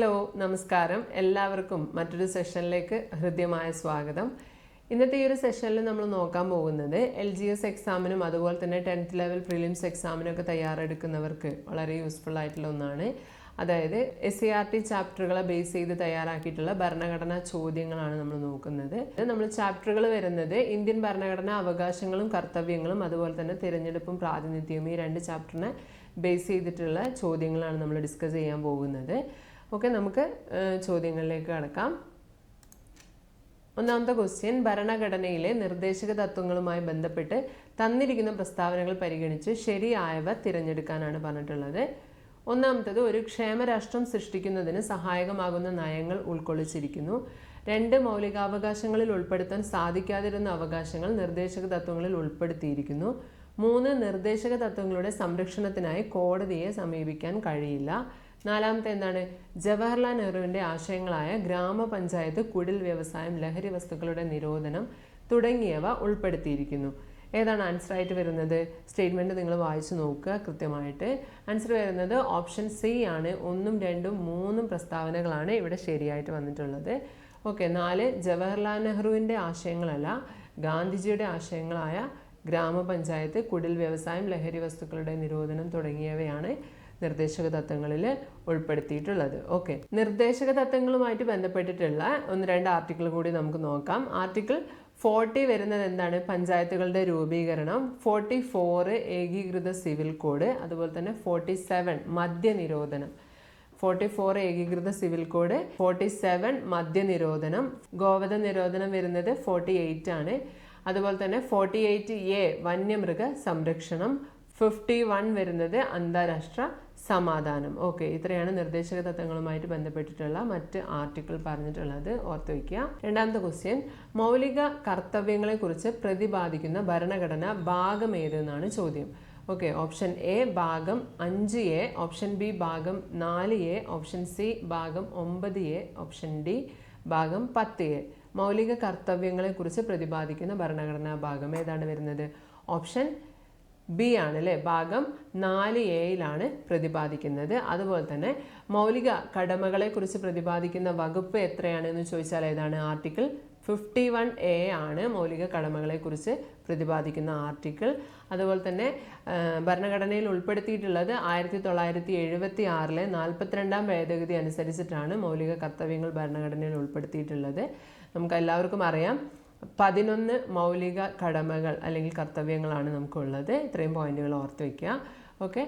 Hello നമസ്കാരം. എല്ലാവർക്കും മറ്റൊരു സെഷനിലേക്ക് ഹൃദ്യമായ സ്വാഗതം. ഇന്നത്തെ ഈ ഒരു സെഷനിൽ നമ്മൾ നോക്കാൻ പോകുന്നത് എൽ ജി എസ് എക്സാമിനും അതുപോലെ തന്നെ ടെൻത്ത് ലെവൽ പ്രിലിംസ് എക്സാമിനൊക്കെ തയ്യാറെടുക്കുന്നവർക്ക് വളരെ യൂസ്ഫുൾ ആയിട്ടുള്ള ഒന്നാണ്. അതായത് എസ് സി ആർ ടി ചാപ്റ്ററുകളെ ബേസ് ചെയ്ത് തയ്യാറാക്കിയിട്ടുള്ള ഭരണഘടനാ ചോദ്യങ്ങളാണ് നമ്മൾ നോക്കുന്നത്. നമ്മൾ ചാപ്റ്ററുകൾ വരുന്നത് ഇന്ത്യൻ ഭരണഘടനാ അവകാശങ്ങളും കർത്തവ്യങ്ങളും അതുപോലെ തന്നെ തിരഞ്ഞെടുപ്പും പ്രാതിനിധ്യവും ഈ രണ്ട് ചാപ്റ്ററിനെ ബേസ് ചെയ്തിട്ടുള്ള ചോദ്യങ്ങളാണ് നമ്മൾ ഡിസ്കസ് ചെയ്യാൻ പോകുന്നത്. ഓക്കെ നമുക്ക് ചോദ്യങ്ങളിലേക്ക് കടക്കാം. ഒന്നാമത്തെ ക്വസ്റ്റ്യൻ ഭരണഘടനയിലെ നിർദ്ദേശക തത്വങ്ങളുമായി ബന്ധപ്പെട്ട് തന്നിരിക്കുന്ന പ്രസ്താവനകൾ പരിഗണിച്ച് ശരിയായവ തിരഞ്ഞെടുക്കാനാണ് പറഞ്ഞിട്ടുള്ളത്. ഒന്നാമത്തത് ഒരു ക്ഷേമരാഷ്ട്രം സൃഷ്ടിക്കുന്നതിന് സഹായകമാകുന്ന നയങ്ങൾ ഉൾക്കൊള്ളിച്ചിരിക്കുന്നു. രണ്ട് മൗലികാവകാശങ്ങളിൽ ഉൾപ്പെടുത്താൻ സാധിക്കാതിരുന്ന അവകാശങ്ങൾ നിർദ്ദേശക തത്വങ്ങളിൽ ഉൾപ്പെടുത്തിയിരിക്കുന്നു. മൂന്ന് നിർദ്ദേശക തത്വങ്ങളുടെ സംരക്ഷണത്തിനായി കോടതിയെ സമീപിക്കാൻ കഴിയില്ല. നാലാമത്തെ എന്താണ്? ജവഹർലാൽ നെഹ്റുവിന്റെ ആശയങ്ങളായ ഗ്രാമപഞ്ചായത്ത് കുടിൽ വ്യവസായം ലഹരി വസ്തുക്കളുടെ നിരോധനം തുടങ്ങിയവ ഉൾപ്പെടുത്തിയിരിക്കുന്നു. ഏതാണ് ആൻസർ ആയിട്ട് വരുന്നത്? സ്റ്റേറ്റ്മെന്റ് നിങ്ങൾ വായിച്ചു നോക്കുക കൃത്യമായിട്ട്. ആൻസർ വരുന്നത് ഓപ്ഷൻ സി ആണ്. ഒന്നും രണ്ടും മൂന്നും പ്രസ്താവനകളാണ് ഇവിടെ ശരിയായിട്ട് വന്നിട്ടുള്ളത്. ഓക്കെ നാല് ജവഹർലാൽ നെഹ്റുവിന്റെ ആശയങ്ങളല്ല ഗാന്ധിജിയുടെ ആശയങ്ങളായ ഗ്രാമപഞ്ചായത്ത് കുടിൽ വ്യവസായം ലഹരി വസ്തുക്കളുടെ നിരോധനം തുടങ്ങിയവയാണ് നിർദ്ദേശക തത്വങ്ങളിൽ ഉൾപ്പെടുത്തിയിട്ടുള്ളത്. ഓക്കെ. നിർദ്ദേശക തത്വങ്ങളുമായിട്ട് ബന്ധപ്പെട്ടിട്ടുള്ള ഒന്ന് രണ്ട് ആർട്ടിക്കിൾ കൂടി നമുക്ക് നോക്കാം. ആർട്ടിക്കിൾ ഫോർട്ടി വരുന്നത് എന്താണ്? പഞ്ചായത്തുകളുടെ രൂപീകരണം ഫോർട്ടി ഫോറ് ഏകീകൃത സിവിൽ കോഡ് അതുപോലെ തന്നെ ഫോർട്ടി സെവൻ മദ്യനിരോധനം. ഫോർട്ടി ഫോർ ഏകീകൃത സിവിൽ കോഡ് ഫോർട്ടി സെവൻ മദ്യനിരോധനം. ഗോവധ നിരോധനം വരുന്നത് ഫോർട്ടി എയ്റ്റ് ആണ് അതുപോലെ തന്നെ ഫോർട്ടി എയ്റ്റ് എ വന്യമൃഗ സംരക്ഷണം ഫിഫ്റ്റി വൺ വരുന്നത് അന്താരാഷ്ട്ര സമാധാനം. ഓക്കെ ഇത്രയാണ് നിർദ്ദേശക തത്വങ്ങളുമായിട്ട് ബന്ധപ്പെട്ടിട്ടുള്ള മറ്റ് ആർട്ടിക്കിൾ പറഞ്ഞിട്ടുള്ളത്. ഓർത്ത് വയ്ക്കുക രണ്ടാമത്തെ ക്വസ്റ്റ്യൻ മൗലിക കർത്തവ്യങ്ങളെ കുറിച്ച് പ്രതിപാദിക്കുന്ന ഭരണഘടന ഭാഗം ഏതെന്നാണ് ചോദ്യം. ഓക്കെ ഓപ്ഷൻ എ ഭാഗം അഞ്ച് എ ഓപ്ഷൻ ബി ഭാഗം നാല് എ ഓപ്ഷൻ സി ഭാഗം ഒമ്പത് എ ഓപ്ഷൻ ഡി ഭാഗം പത്ത് എ മൗലിക കർത്തവ്യങ്ങളെക്കുറിച്ച് പ്രതിപാദിക്കുന്ന ഭരണഘടനാ ഭാഗം ഏതാണ് വരുന്നത്? ഓപ്ഷൻ ബി ആണ് അല്ലേ? ഭാഗം നാല് എയിലാണ് പ്രതിപാദിക്കുന്നത്. അതുപോലെ തന്നെ മൗലിക കടമകളെക്കുറിച്ച് പ്രതിപാദിക്കുന്ന വകുപ്പ് എത്രയാണ് എന്ന് ചോദിച്ചാൽ ഏതാണ്? ആർട്ടിക്കിൾ ഫിഫ്റ്റി വൺ എ ആണ് മൗലിക കടമകളെക്കുറിച്ച് പ്രതിപാദിക്കുന്ന ആർട്ടിക്കിൾ. അതുപോലെ തന്നെ ഭരണഘടനയിൽ ഉൾപ്പെടുത്തിയിട്ടുള്ളത് ആയിരത്തി തൊള്ളായിരത്തി എഴുപത്തി ആറിലെ നാൽപ്പത്തിരണ്ടാം ഭേദഗതി അനുസരിച്ചിട്ടാണ് മൗലിക കർത്തവ്യങ്ങൾ ഭരണഘടനയിൽ ഉൾപ്പെടുത്തിയിട്ടുള്ളത്. നമുക്ക് എല്ലാവർക്കും അറിയാം. പതിനൊന്ന് മൗലിക കടമകൾ അല്ലെങ്കിൽ കർത്തവ്യങ്ങളാണ് നമുക്കുള്ളത്. ഇത്രയും പോയിന്റുകൾ ഓർത്ത് വയ്ക്കുക ഓക്കെ.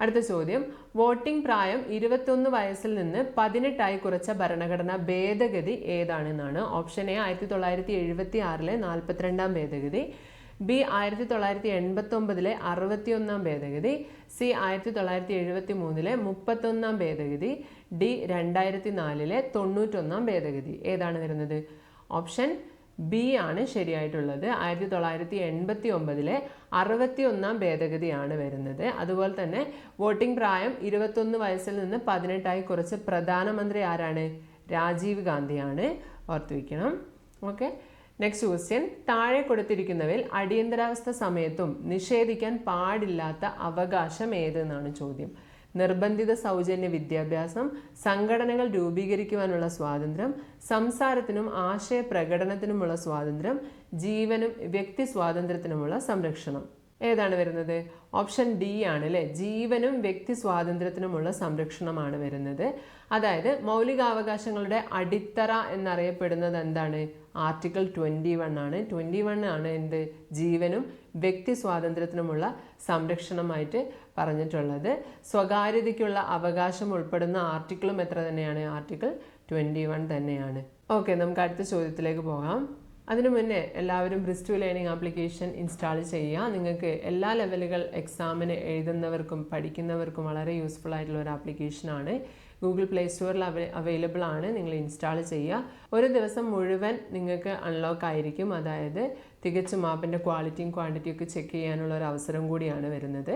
അടുത്ത ചോദ്യം. വോട്ടിംഗ് പ്രായം ഇരുപത്തൊന്ന് വയസ്സിൽ നിന്ന് പതിനെട്ടായി കുറച്ച ഭരണഘടനാ ഭേദഗതി ഏതാണെന്നാണ്. ഓപ്ഷൻ എ ആയിരത്തി തൊള്ളായിരത്തി എഴുപത്തി ആറിലെ നാൽപ്പത്തിരണ്ടാം ഭേദഗതി. ബി ആയിരത്തി തൊള്ളായിരത്തി എൺപത്തി ഒമ്പതിലെ അറുപത്തിയൊന്നാം ഭേദഗതി സി ആയിരത്തി തൊള്ളായിരത്തി എഴുപത്തി മൂന്നിലെ മുപ്പത്തൊന്നാം ഭേദഗതി ഡി രണ്ടായിരത്തി നാലിലെ തൊണ്ണൂറ്റൊന്നാം ഭേദഗതി. ഏതാണ് വരുന്നത്? ഓപ്ഷൻ ബി ആണ് ശരിയായിട്ടുള്ളത്. ആയിരത്തി തൊള്ളായിരത്തി എൺപത്തി ഒമ്പതിലെ അറുപത്തി ഒന്നാം ഭേദഗതിയാണ് വരുന്നത്. അതുപോലെ തന്നെ വോട്ടിംഗ് പ്രായം ഇരുപത്തൊന്ന് വയസ്സിൽ നിന്ന് പതിനെട്ടായി കുറച്ച് പ്രധാനമന്ത്രി ആരാണ്? രാജീവ് ഗാന്ധിയാണ്. ഓർത്തു വയ്ക്കണം ഓക്കെ. നെക്സ്റ്റ് ക്വസ്റ്റ്യൻ താഴെ കൊടുത്തിരിക്കുന്നവയിൽ അടിയന്തരാവസ്ഥ സമയത്തും നിഷേധിക്കാൻ പാടില്ലാത്ത അവകാശം ഏതെന്നാണ് ചോദ്യം. നിർബന്ധിത സൗജന്യ വിദ്യാഭ്യാസം സംഘടനകൾ രൂപീകരിക്കുവാനുള്ള സ്വാതന്ത്ര്യം സംസാരത്തിനും ആശയപ്രകടനത്തിനുമുള്ള സ്വാതന്ത്ര്യം ജീവനും വ്യക്തി സ്വാതന്ത്ര്യത്തിനുമുള്ള സംരക്ഷണം. ഏതാണ് വരുന്നത്? ഓപ്ഷൻ ഡി ആണ് അല്ലേ ജീവനും വ്യക്തി സ്വാതന്ത്ര്യത്തിനുമുള്ള സംരക്ഷണമാണ് വരുന്നത്. അതായത് മൗലികാവകാശങ്ങളുടെ അടിത്തറ എന്നറിയപ്പെടുന്നത് എന്താണ്? ആർട്ടിക്കിൾ ട്വന്റി വൺ ആണ്. ട്വന്റി വൺ ആണ് എന്ത്? ജീവനും വ്യക്തി സ്വാതന്ത്ര്യത്തിനുമുള്ള സംരക്ഷണമായിട്ട് പറഞ്ഞിട്ടുള്ളത്. സ്വകാര്യതയ്ക്കുള്ള അവകാശം ഉൾപ്പെടുന്ന ആർട്ടിക്കിളും എത്ര തന്നെയാണ്? ആർട്ടിക്കിൾ ട്വന്റി വൺ തന്നെയാണ്. ഓക്കെ നമുക്ക് അടുത്ത ചോദ്യത്തിലേക്ക് പോകാം. അതിനു മുന്നേ എല്ലാവരും ബ്രിസ്റ്റു ലേണിംഗ് ആപ്ലിക്കേഷൻ ഇൻസ്റ്റാൾ ചെയ്യുക. നിങ്ങൾക്ക് എല്ലാ ലെവലുകൾ എക്സാമിന് എഴുതുന്നവർക്കും പഠിക്കുന്നവർക്കും വളരെ യൂസ്ഫുൾ ആയിട്ടുള്ള ഒരു ആപ്ലിക്കേഷനാണ് ഗൂഗിൾ പ്ലേ സ്റ്റോറിൽ അവ അവൈലബിൾ ആണ്. നിങ്ങൾ ഇൻസ്റ്റാൾ ചെയ്യുക. ഒരു ദിവസം മുഴുവൻ നിങ്ങൾക്ക് അൺലോക്ക് ആയിരിക്കും. അതായത് തികച്ചും മാപ്പിന്റെ ക്വാളിറ്റിയും ക്വാണ്ടിറ്റിയും ഒക്കെ ചെക്ക് ചെയ്യാനുള്ള ഒരു അവസരം കൂടിയാണ് വരുന്നത്.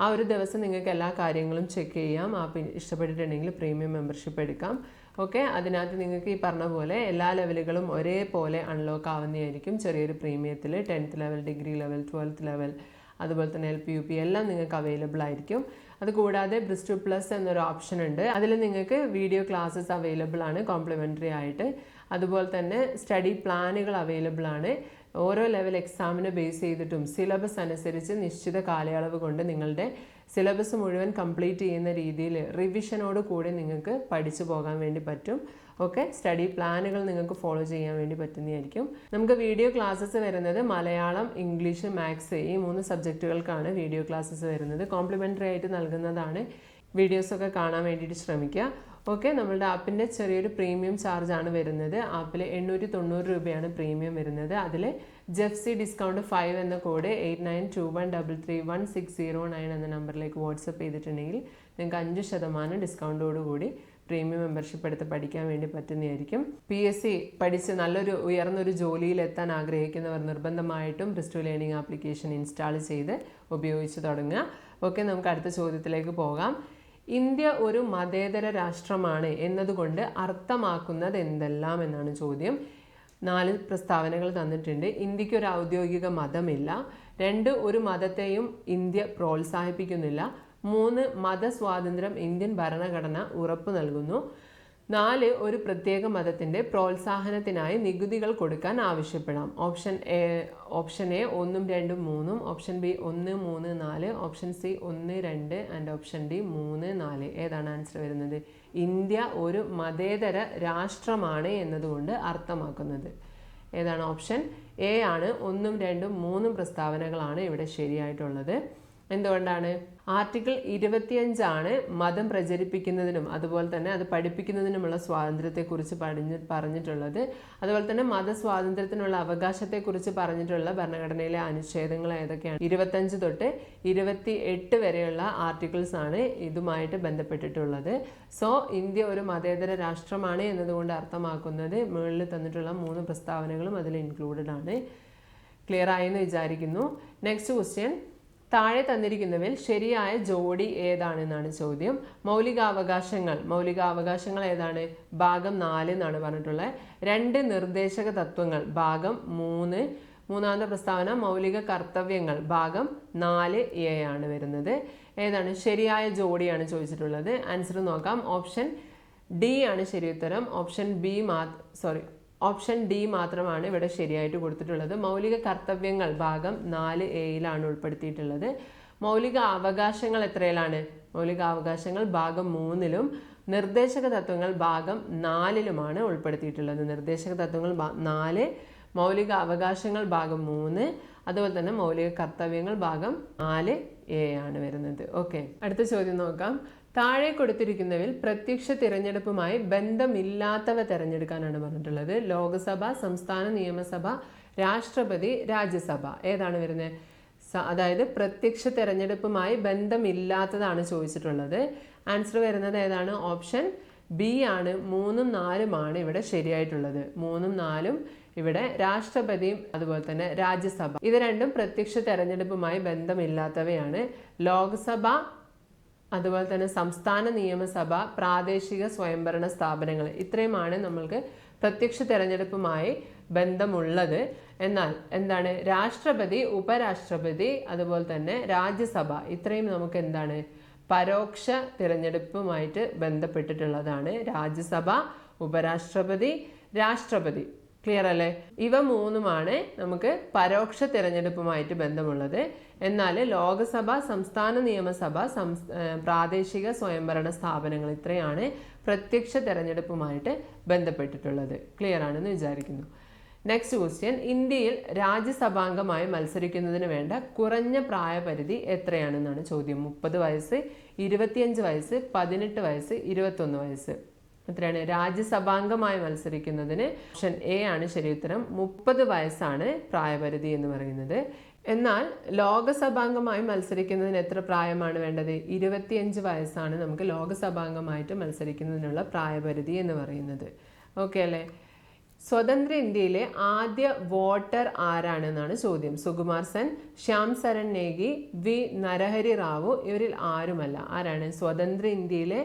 ആ ഒരു ദിവസം നിങ്ങൾക്ക് എല്ലാ കാര്യങ്ങളും ചെക്ക് ചെയ്യാം. ആപ്പ് ഇഷ്ടപ്പെട്ടിട്ടുണ്ടെങ്കിൽ പ്രീമിയം മെമ്പർഷിപ്പ് എടുക്കാം. ഓക്കെ? അതിനകത്ത് നിങ്ങൾക്ക് ഈ പറഞ്ഞ പോലെ എല്ലാ ലെവലുകളും ഒരേപോലെ അൺലോക്ക് ആവുന്നതായിരിക്കും. ചെറിയൊരു പ്രീമിയത്തിൽ tenth level degree level twelfth level അതുപോലെ തന്നെ എൽ പി യു പി എല്ലാം നിങ്ങൾക്ക് അവൈലബിൾ ആയിരിക്കും. അതുകൂടാതെ ബ്രിസ്റ്റു പ്ലസ് എന്നൊരു ഓപ്ഷൻ ഉണ്ട്. അതിൽ നിങ്ങൾക്ക് വീഡിയോ ക്ലാസ്സസ് അവൈലബിൾ ആണ് കോംപ്ലിമെന്ററി ആയിട്ട്. അതുപോലെ തന്നെ സ്റ്റഡി പ്ലാനുകൾ അവൈലബിൾ ആണ്. ഓരോ ലെവൽ എക്സാമിനെ ബേസ് ചെയ്തിട്ടും സിലബസ് അനുസരിച്ച് നിശ്ചിത കാലയളവ് കൊണ്ട് നിങ്ങളുടെ സിലബസ് മുഴുവൻ കംപ്ലീറ്റ് ചെയ്യുന്ന രീതിയിൽ റിവിഷനോട് കൂടി നിങ്ങൾക്ക് പഠിച്ചു പോകാൻ വേണ്ടി പറ്റും. ഓക്കെ? സ്റ്റഡി പ്ലാനുകൾ നിങ്ങൾക്ക് ഫോളോ ചെയ്യാൻ വേണ്ടി പറ്റുന്നതായിരിക്കും. നമുക്ക് വീഡിയോ ക്ലാസ്സസ് വരുന്നത് മലയാളം ഇംഗ്ലീഷ് മാത്സ് ഈ മൂന്ന് സബ്ജക്റ്റുകൾക്കാണ് വീഡിയോ ക്ലാസ്സസ് വരുന്നത്. കോംപ്ലിമെന്ററി ആയിട്ട് നൽകുന്നതാണ്. വീഡിയോസൊക്കെ കാണാൻ വേണ്ടിയിട്ട് ശ്രമിക്കുക. ഓക്കെ നമ്മളുടെ ആപ്പിന്റെ ചെറിയൊരു പ്രീമിയം ചാർജ് ആണ് വരുന്നത്. ആപ്പിൽ എണ്ണൂറ്റി തൊണ്ണൂറ് രൂപയാണ് പ്രീമിയം വരുന്നത്. അതിൽ ജെഫ്സി ഡിസ്കൗണ്ട് ഫൈവ് എന്ന code eight nine two one double three one six zero nine എന്ന നമ്പറിലേക്ക് വാട്സപ്പ് ചെയ്തിട്ടുണ്ടെങ്കിൽ നിങ്ങൾക്ക് അഞ്ച് ശതമാനം ഡിസ്കൗണ്ടോടുകൂടി പ്രീമിയം മെമ്പർഷിപ്പ് എടുത്ത് പഠിക്കാൻ വേണ്ടി പറ്റുന്നതായിരിക്കും. പി എസ് സി പഠിച്ച് നല്ലൊരു ഉയർന്നൊരു ജോലിയിൽ എത്താൻ ആഗ്രഹിക്കുന്നവർ നിർബന്ധമായിട്ടും ബ്രിസ്റ്റു ലേണിംഗ് ആപ്ലിക്കേഷൻ ഇൻസ്റ്റാൾ ചെയ്ത് ഉപയോഗിച്ച് തുടങ്ങുക. ഓക്കെ നമുക്ക് അടുത്ത ചോദ്യത്തിലേക്ക് പോകാം. ഇന്ത്യ ഒരു മതേതര രാഷ്ട്രമാണ് എന്നതുകൊണ്ട് അർത്ഥമാക്കുന്നത് എന്തെല്ലാം എന്നാണ് ചോദ്യം. നാല് പ്രസ്താവനകൾ തന്നിട്ടുണ്ട്. ഇന്ത്യയ്ക്ക് ഒരു ഔദ്യോഗിക മതമില്ല. രണ്ട് ഒരു മതത്തെയും ഇന്ത്യ പ്രോത്സാഹിപ്പിക്കുന്നില്ല. മൂന്ന് മതസ്വാതന്ത്ര്യം ഇന്ത്യൻ ഭരണഘടന ഉറപ്പു നൽകുന്നു. നാല് ഒരു പ്രത്യേക മതത്തിന്റെ പ്രോത്സാഹനത്തിനായി നികുതികൾ കൊടുക്കാൻ ആവശ്യപ്പെടാം. ഓപ്ഷൻ എ ഓപ്ഷൻ എ ഒന്നും രണ്ടും മൂന്നും ഓപ്ഷൻ ബി ഒന്ന് മൂന്ന് നാല് ഓപ്ഷൻ സി ഒന്ന് രണ്ട് ആൻഡ് ഓപ്ഷൻ ഡി മൂന്ന് നാല്. ഏതാണ് ആൻസർ വരുന്നത്? ഇന്ത്യ ഒരു മതേതര രാഷ്ട്രമാണ് എന്നതുകൊണ്ട് അർത്ഥമാക്കുന്നത്. ഏതാണ് ഓപ്ഷൻ? എ ആണ് ഒന്നും രണ്ടും മൂന്നും പ്രസ്താവനകളാണ് ഇവിടെ ശരിയായിട്ടുള്ളത്. എന്തുകൊണ്ടാണ്? ആർട്ടിക്കിൾ ഇരുപത്തിയഞ്ചാണ് മതം പ്രചരിപ്പിക്കുന്നതിനും അതുപോലെ തന്നെ അത് പഠിപ്പിക്കുന്നതിനുമുള്ള സ്വാതന്ത്ര്യത്തെക്കുറിച്ച് പഠിഞ്ഞ് പറഞ്ഞിട്ടുള്ളത്. അതുപോലെ തന്നെ മതസ്വാതന്ത്ര്യത്തിനുള്ള അവകാശത്തെക്കുറിച്ച് പറഞ്ഞിട്ടുള്ള ഭരണഘടനയിലെ അനുച്ഛേദങ്ങൾ ഏതൊക്കെയാണ്? ഇരുപത്തഞ്ച് തൊട്ട് ഇരുപത്തി എട്ട് വരെയുള്ള ആർട്ടിക്കിൾസ് ആണ് ഇതുമായിട്ട് ബന്ധപ്പെട്ടിട്ടുള്ളത്. സോ ഇന്ത്യ ഒരു മതേതര രാഷ്ട്രമാണ് എന്നതുകൊണ്ട് അർത്ഥമാക്കുന്നത് മുകളിൽ തന്നിട്ടുള്ള മൂന്ന് പ്രസ്താവനകളും അതിൽ ഇൻക്ലൂഡഡ് ആണ്. ക്ലിയർ ആയെന്ന് വിചാരിക്കുന്നു. നെക്സ്റ്റ് ക്വസ്റ്റ്യൻ താഴെ തന്നിരിക്കുന്നവയിൽ ശരിയായ ജോഡി ഏതാണെന്നാണ് ചോദ്യം. മൗലികാവകാശങ്ങൾ. മൗലികാവകാശങ്ങൾ ഏതാണ്? ഭാഗം നാല് എന്നാണ് പറഞ്ഞിട്ടുള്ളത്. രണ്ട് നിർദ്ദേശക തത്വങ്ങൾ. ഭാഗം മൂന്ന്. മൂന്നാമത്തെ പ്രസ്താവന മൗലിക കർത്തവ്യങ്ങൾ. ഭാഗം നാല് എ ആണ് വരുന്നത്. ഏതാണ്? ശരിയായ ജോഡിയാണ് ചോദിച്ചിട്ടുള്ളത്. ആൻസർ നോക്കാം. ഓപ്ഷൻ ഡി ആണ് ശരി ഉത്തരം. ഓപ്ഷൻ ബി മാ സോറി ഓപ്ഷൻ ഡി മാത്രമാണ് ഇവിടെ ശരിയായിട്ട് കൊടുത്തിട്ടുള്ളത്. മൗലിക കർത്തവ്യങ്ങൾ ഭാഗം നാല് എയിലാണ് ഉൾപ്പെടുത്തിയിട്ടുള്ളത്. മൗലിക അവകാശങ്ങൾ എത്രയിലാണ്? മൗലിക അവകാശങ്ങൾ ഭാഗം മൂന്നിലും നിർദ്ദേശക തത്വങ്ങൾ ഭാഗം നാലിലുമാണ് ഉൾപ്പെടുത്തിയിട്ടുള്ളത്. നിർദ്ദേശക തത്വങ്ങൾ നാല് മൗലിക അവകാശങ്ങൾ ഭാഗം മൂന്ന് അതുപോലെ തന്നെ മൗലിക കർത്തവ്യങ്ങൾ ഭാഗം നാല് എ ആണ് വരുന്നത്. ഓക്കെ. അടുത്ത ചോദ്യം നോക്കാം. താഴെ കൊടുത്തിരിക്കുന്നവയിൽ പ്രത്യക്ഷ തിരഞ്ഞെടുപ്പുമായി ബന്ധമില്ലാത്തവ തിരഞ്ഞെടുക്കാനാണ് പറഞ്ഞിട്ടുള്ളത്. ലോക്സഭ സംസ്ഥാന നിയമസഭ രാഷ്ട്രപതി രാജ്യസഭ. ഏതാണ് വരുന്നത്? അതായത് പ്രത്യക്ഷ തിരഞ്ഞെടുപ്പുമായി ബന്ധമില്ലാത്തതാണ് ചോദിച്ചിട്ടുള്ളത്. ആൻസർ വരുന്നത് ഏതാണ്? ഓപ്ഷൻ ബി ആണ് മൂന്നും നാലുമാണ് ഇവിടെ ശരിയായിട്ടുള്ളത്. മൂന്നും നാലും ഇവിടെ രാഷ്ട്രപതിയും അതുപോലെ തന്നെ രാജ്യസഭ. ഇത് രണ്ടും പ്രത്യക്ഷ തെരഞ്ഞെടുപ്പുമായി ബന്ധമില്ലാത്തവയാണ്. ലോക്സഭ അതുപോലെ തന്നെ സംസ്ഥാന നിയമസഭ പ്രാദേശിക സ്വയംഭരണ സ്ഥാപനങ്ങൾ ഇത്രയുമാണ് നമ്മൾക്ക് പ്രത്യക്ഷ തെരഞ്ഞെടുപ്പുമായി ബന്ധമുള്ളത്. എന്നാൽ എന്താണ്? രാഷ്ട്രപതി ഉപരാഷ്ട്രപതി അതുപോലെ തന്നെ രാജ്യസഭ ഇത്രയും നമുക്ക് എന്താണ്? പരോക്ഷ തിരഞ്ഞെടുപ്പുമായിട്ട് ബന്ധപ്പെട്ടിട്ടുള്ളതാണ് രാജ്യസഭ ഉപരാഷ്ട്രപതി രാഷ്ട്രപതി. ക്ലിയർ അല്ലേ? ഇവ മൂന്നുമാണ് നമുക്ക് പരോക്ഷ തിരഞ്ഞെടുപ്പുമായിട്ട് ബന്ധമുള്ളത്. എന്നാൽ ലോകസഭ സംസ്ഥാന നിയമസഭ പ്രാദേശിക സ്വയംഭരണ സ്ഥാപനങ്ങൾ ഇത്രയാണ് പ്രത്യക്ഷ തിരഞ്ഞെടുപ്പുമായിട്ട് ബന്ധപ്പെട്ടിട്ടുള്ളത്. ക്ലിയർ ആണെന്ന് വിചാരിക്കുന്നു. നെക്സ്റ്റ് ക്വസ്റ്റ്യൻ ഇന്ത്യയിൽ രാജ്യസഭാംഗമായി മത്സരിക്കുന്നതിന് വേണ്ട കുറഞ്ഞ പ്രായപരിധി എത്രയാണെന്നാണ് ചോദ്യം. മുപ്പത് വയസ്സ് ഇരുപത്തിയഞ്ച് വയസ്സ് പതിനെട്ട് വയസ്സ് ഇരുപത്തൊന്ന് വയസ്സ്. എത്രയാണ്? രാജ്യസഭാംഗമായി മത്സരിക്കുന്നതിന് ഓപ്ഷൻ എ ആണ് ശരിയുത്തരം മുപ്പത് വയസ്സാണ് പ്രായപരിധി എന്ന് പറയുന്നത്. എന്നാൽ ലോകസഭാംഗമായി മത്സരിക്കുന്നതിന് എത്ര പ്രായമാണ് വേണ്ടത്? ഇരുപത്തിയഞ്ച് വയസ്സാണ് നമുക്ക് ലോകസഭാംഗമായിട്ട് മത്സരിക്കുന്നതിനുള്ള പ്രായപരിധി എന്ന് പറയുന്നത്. ഓക്കെ അല്ലേ? സ്വതന്ത്ര ഇന്ത്യയിലെ ആദ്യ വോട്ടർ ആരാണെന്നാണ് ചോദ്യം. സുകുമാർ സെൻ ശ്യാം സരൺ നേഗി വി നരഹരി റാവു ഇവരിൽ ആരുമല്ല. ആരാണ് സ്വതന്ത്ര ഇന്ത്യയിലെ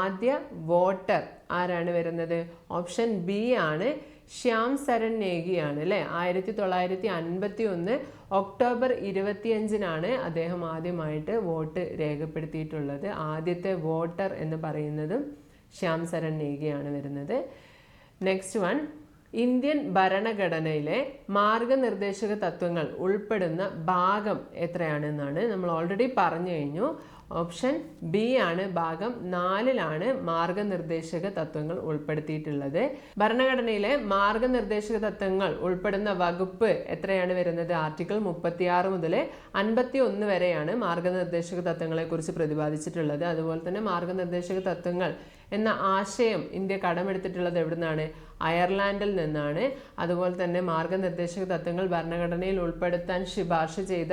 ആദ്യ വോട്ടർ ആരാണ് വരുന്നത്? ഓപ്ഷൻ ബി ആണ് ശ്യാം സരൺ നേഗിയാണ് അല്ലേ? ആയിരത്തി തൊള്ളായിരത്തി അൻപത്തി ഒന്ന് ഒക്ടോബർ ഇരുപത്തിയഞ്ചിനാണ് അദ്ദേഹം ആദ്യമായിട്ട് വോട്ട് രേഖപ്പെടുത്തിയിട്ടുള്ളത്. ആദ്യത്തെ വോട്ടർ എന്ന് പറയുന്നതും ശ്യാം സരൺ നേഗിയാണ് വരുന്നത്. നെക്സ്റ്റ് വൺ ഇന്ത്യൻ ഭരണഘടനയിലെ മാർഗനിർദ്ദേശക തത്വങ്ങൾ ഉൾപ്പെടുന്ന ഭാഗം എത്രയാണെന്നാണ് നമ്മൾ ഓൾറെഡി പറഞ്ഞു കഴിഞ്ഞു. ഓപ്ഷൻ ബി ആണ് ഭാഗം നാലിലാണ് മാർഗനിർദ്ദേശക തത്വങ്ങൾ ഉൾപ്പെടുത്തിയിട്ടുള്ളത്. ഭരണഘടനയിലെ മാർഗനിർദ്ദേശക തത്വങ്ങൾ ഉൾപ്പെടുന്ന വകുപ്പ് എത്രയാണ് വരുന്നത്? ആർട്ടിക്കിൾ മുപ്പത്തിയാറ് മുതൽ അൻപത്തി ഒന്ന് വരെയാണ് മാർഗനിർദ്ദേശക തത്വങ്ങളെക്കുറിച്ച് പ്രതിപാദിച്ചിട്ടുള്ളത്. അതുപോലെ തന്നെ മാർഗനിർദ്ദേശക തത്വങ്ങൾ എന്ന ആശയം ഇന്ത്യ കടമെടുത്തിട്ടുള്ളത് എവിടുന്നാണ്? അയർലാൻഡിൽ നിന്നാണ്. അതുപോലെ തന്നെ മാർഗനിർദ്ദേശക തത്വങ്ങൾ ഭരണഘടനയിൽ ഉൾപ്പെടുത്താൻ ശുപാർശ ചെയ്ത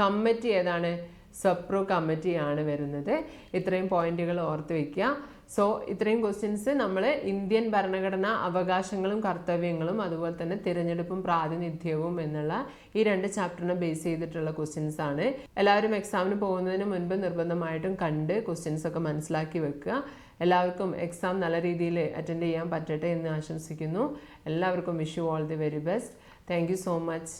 കമ്മിറ്റി ഏതാണ്? സപ്രോ കമ്മിറ്റിയാണ് വരുന്നത്. ഇത്രയും പോയിന്റുകൾ ഓർത്ത് വയ്ക്കുക സോ ഇത്രയും ക്വസ്റ്റ്യൻസ് നമ്മൾ ഇന്ത്യൻ ഭരണഘടന അവകാശങ്ങളും കർത്തവ്യങ്ങളും അതുപോലെ തന്നെ തിരഞ്ഞെടുപ്പും പ്രാതിനിധ്യവും എന്നുള്ള ഈ രണ്ട് ചാപ്റ്ററിനെ ബേസ് ചെയ്തിട്ടുള്ള ക്വസ്റ്റ്യൻസ് ആണ്. എല്ലാവരും എക്സാമിന് പോകുന്നതിന് മുൻപ് നിർബന്ധമായിട്ടും കണ്ട് ക്വസ്റ്റ്യൻസ് ഒക്കെ മനസ്സിലാക്കി വെക്കുക. എല്ലാവർക്കും എക്സാം നല്ല രീതിയിൽ അറ്റൻഡ് ചെയ്യാൻ പറ്റട്ടെ എന്ന് ആശംസിക്കുന്നു. എല്ലാവർക്കും wish you all the very best thank so much